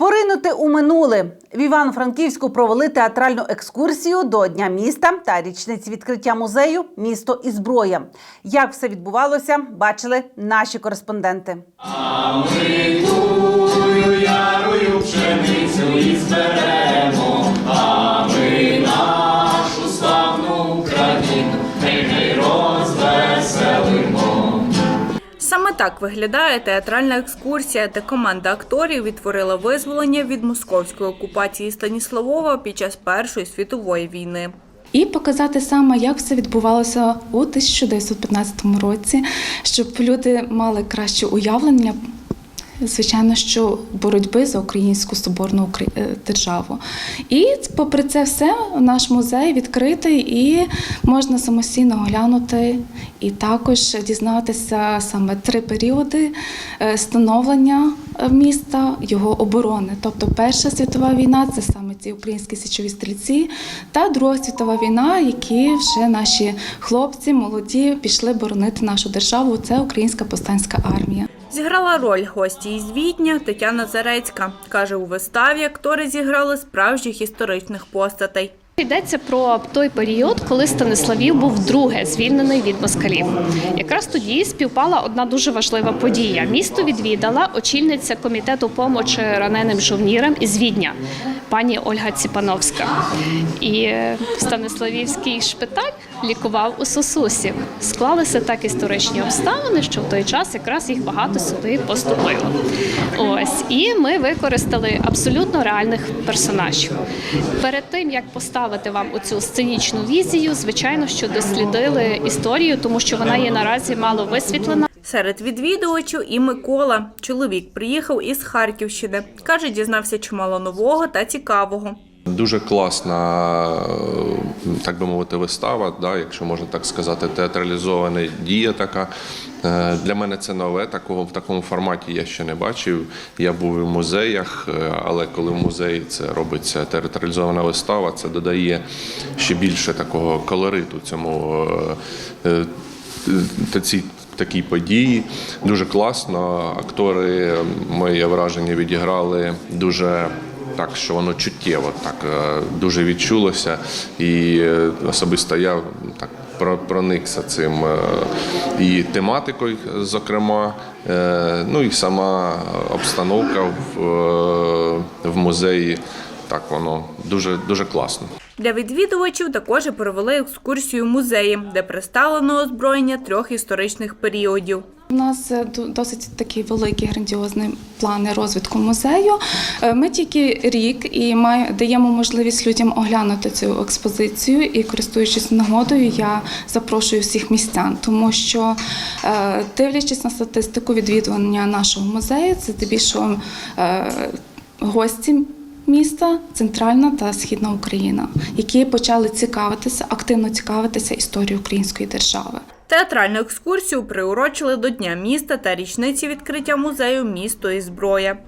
Поринути у минуле в Івано-Франківську провели театральну екскурсію до Дня міста та річниці відкриття музею Місто і зброя. Як все відбувалося, бачили наші кореспонденти. ярою так виглядає театральна екскурсія, де команда акторів відтворила визволення від московської окупації Станіславова під час Першої світової війни. І показати саме, як все відбувалося у 1915 році, щоб люди мали краще уявлення. Звичайно, що боротьби за українську соборну е, державу. І попри це все, наш музей відкритий і можна самостійно оглянути і також дізнатися саме три періоди е, становлення е, міста, його оборони. Тобто Перша світова війна це саме ці українські січові стрільці, та Друга світова війна, які вже наші хлопці молоді пішли боронити нашу державу. Це українська повстанська армія. Зіграла роль гості із Відня Тетяна Зарецька. Каже, у виставі актори зіграли справжніх історичних постатей. Йдеться про той період, коли Станиславів був вдруге звільнений від москалів. Якраз тоді співпала одна дуже важлива подія. Місто відвідала очільниця комітету помочі раненим жовнірам із Відня, пані Ольга Ціпановська. І е, Станиславівський шпиталь лікував у Сосусів. Склалися так історичні обставини, що в той час якраз їх багато сюди поступило. Ось і ми використали абсолютно реальних персонажів. Перед тим як поставити вам оцю сценічну візію, звичайно, що дослідили історію, тому що вона є наразі мало висвітлена. Серед відвідувачів і Микола. Чоловік приїхав із Харківщини. Каже, дізнався чимало нового та цікавого. Дуже класна, е, так би мовити, вистава, да, якщо можна так сказати, театралізована дія така. Е, Для мене це нове, такого в такому форматі я ще не бачив. Я був в музеях, е, але коли в музеї це робиться театралізована вистава, це додає ще більше такого колориту цьому та цій такій події. Дуже класно. Актори, моє враження, відіграли дуже так, що воно чуттєво так е, дуже відчулося, і е, особисто я так проникся цим е, і тематикою, зокрема, ну і сама обстановка в, в музеї. Так воно дуже дуже класно. Для відвідувачів також провели екскурсію музеї, де представлено озброєння трьох історичних періодів. У нас е, досить такі великі грандіозні плани розвитку музею. Е, Ми тільки рік і даємо можливість людям оглянути цю експозицію. І користуючись нагодою, я запрошую всіх містян, тому що е, дивлячись на статистику відвідування нашого музею, це здебільшого гості. Міста, центральна та східна Україна, які почали цікавитися, активно цікавитися історією української держави. Театральну екскурсію приурочили до Дня міста та річниці відкриття музею Місто і зброя.